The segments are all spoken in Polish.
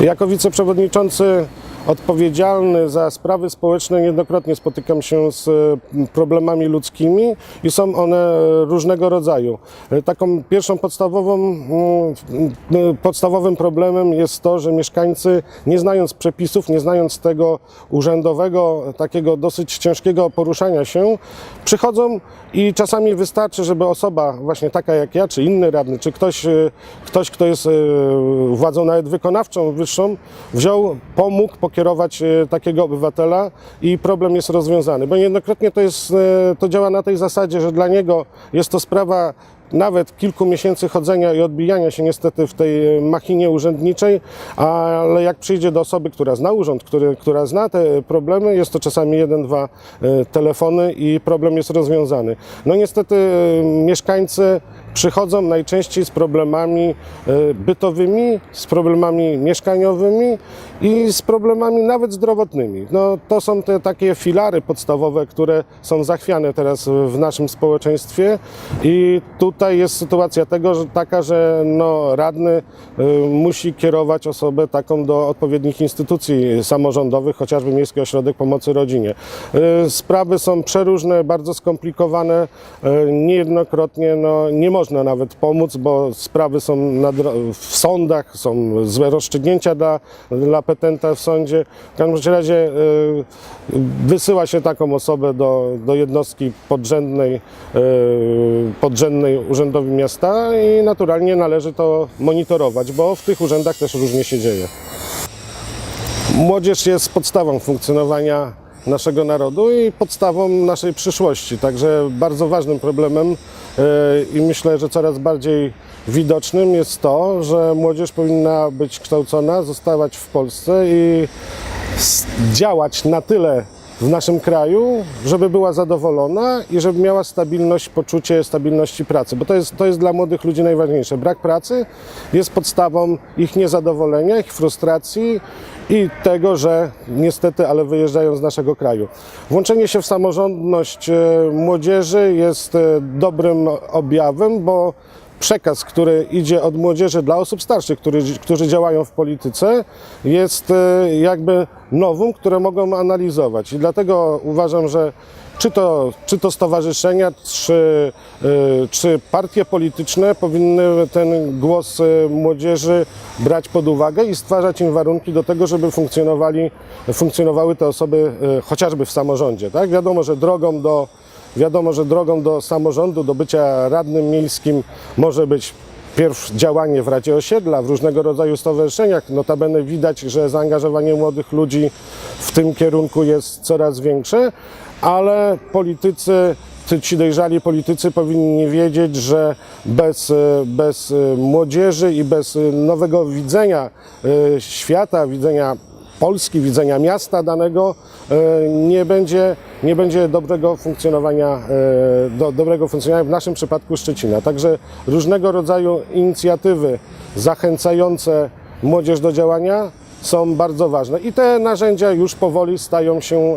Jako wiceprzewodniczący odpowiedzialny za sprawy społeczne niejednokrotnie spotykam się z e, problemami ludzkimi i są one różnego rodzaju. E, Taką pierwszą podstawową, mm, mm, podstawowym problemem jest to, że mieszkańcy nie znając przepisów, nie znając tego urzędowego, takiego dosyć ciężkiego poruszania się, przychodzą i czasami wystarczy, żeby osoba właśnie taka jak ja, czy inny radny, czy ktoś, e, ktoś kto jest e, władzą nawet wykonawczą, wyższą, wziął, pomógł pokierować e, takiego obywatela i problem jest rozwiązany. Bo niejednokrotnie to, jest, e, to działa na tej zasadzie, że dla niego jest to sprawa nawet kilku miesięcy chodzenia i odbijania się niestety w tej machinie urzędniczej, ale jak przyjdzie do osoby, która zna urząd, który, która zna te problemy, jest to czasami jeden, dwa e, telefony i problem jest rozwiązany. No niestety e, mieszkańcy przychodzą najczęściej z problemami e, bytowymi, z problemami mieszkaniowymi i z problemami nawet zdrowotnymi. No, to są te takie filary podstawowe, które są zachwiane teraz w naszym społeczeństwie i tutaj jest sytuacja tego, że taka, że no, radny e, musi kierować osobę taką do odpowiednich instytucji samorządowych, chociażby Miejski Ośrodek Pomocy Rodzinie. E, Sprawy są przeróżne, bardzo skomplikowane, e, niejednokrotnie no, nie można nawet pomóc, bo sprawy są w sądach, są złe rozstrzygnięcia dla, dla petenta w sądzie. W każdym razie wysyła się taką osobę do, do jednostki podrzędnej, podrzędnej urzędowi miasta i naturalnie należy to monitorować, bo w tych urzędach też różnie się dzieje. Młodzież jest podstawą funkcjonowania naszego narodu i podstawą naszej przyszłości. Także bardzo ważnym problemem e, i myślę, że coraz bardziej widocznym jest to, że młodzież powinna być kształcona, zostawać w Polsce i działać na tyle w naszym kraju, żeby była zadowolona i żeby miała stabilność, poczucie stabilności pracy, bo to jest, to jest dla młodych ludzi najważniejsze. Brak pracy jest podstawą ich niezadowolenia, ich frustracji i tego, że niestety, ale wyjeżdżają z naszego kraju. Włączenie się w samorządność e, młodzieży jest e, dobrym objawem, bo przekaz, który idzie od młodzieży dla osób starszych, którzy, którzy działają w polityce, jest e, jakby nowum, które mogą analizować. I dlatego uważam, że czy to, czy to stowarzyszenia, czy, e, czy partie polityczne powinny ten głos e, młodzieży brać pod uwagę i stwarzać im warunki do tego, żeby funkcjonowali, funkcjonowały te osoby chociażby w samorządzie. Tak? Wiadomo, że drogą do Wiadomo, że drogą do samorządu, do bycia radnym miejskim może być pierw działanie w Radzie Osiedla, w różnego rodzaju stowarzyszeniach. Notabene widać, że zaangażowanie młodych ludzi w tym kierunku jest coraz większe, ale politycy, ty- ci dojrzali politycy powinni wiedzieć, że bez, bez młodzieży i bez nowego widzenia e, świata, widzenia Polski, widzenia miasta danego e, nie będzie, nie będzie dobrego funkcjonowania, e, do, dobrego funkcjonowania w naszym przypadku Szczecina. Także różnego rodzaju inicjatywy zachęcające młodzież do działania są bardzo ważne i te narzędzia już powoli stają się e,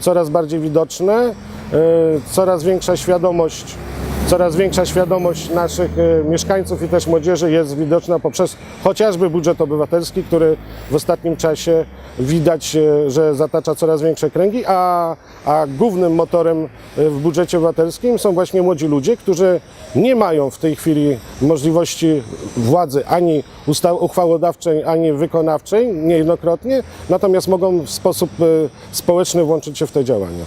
coraz bardziej widoczne, coraz większa świadomość Coraz większa świadomość naszych e, mieszkańców i też młodzieży jest widoczna poprzez chociażby budżet obywatelski, który w ostatnim czasie widać, e, że zatacza coraz większe kręgi, a, a głównym motorem e, w budżecie obywatelskim są właśnie młodzi ludzie, którzy nie mają w tej chwili możliwości władzy ani uchwałodawczej, ani wykonawczej, niejednokrotnie, natomiast mogą w sposób społeczny włączyć się w te działania.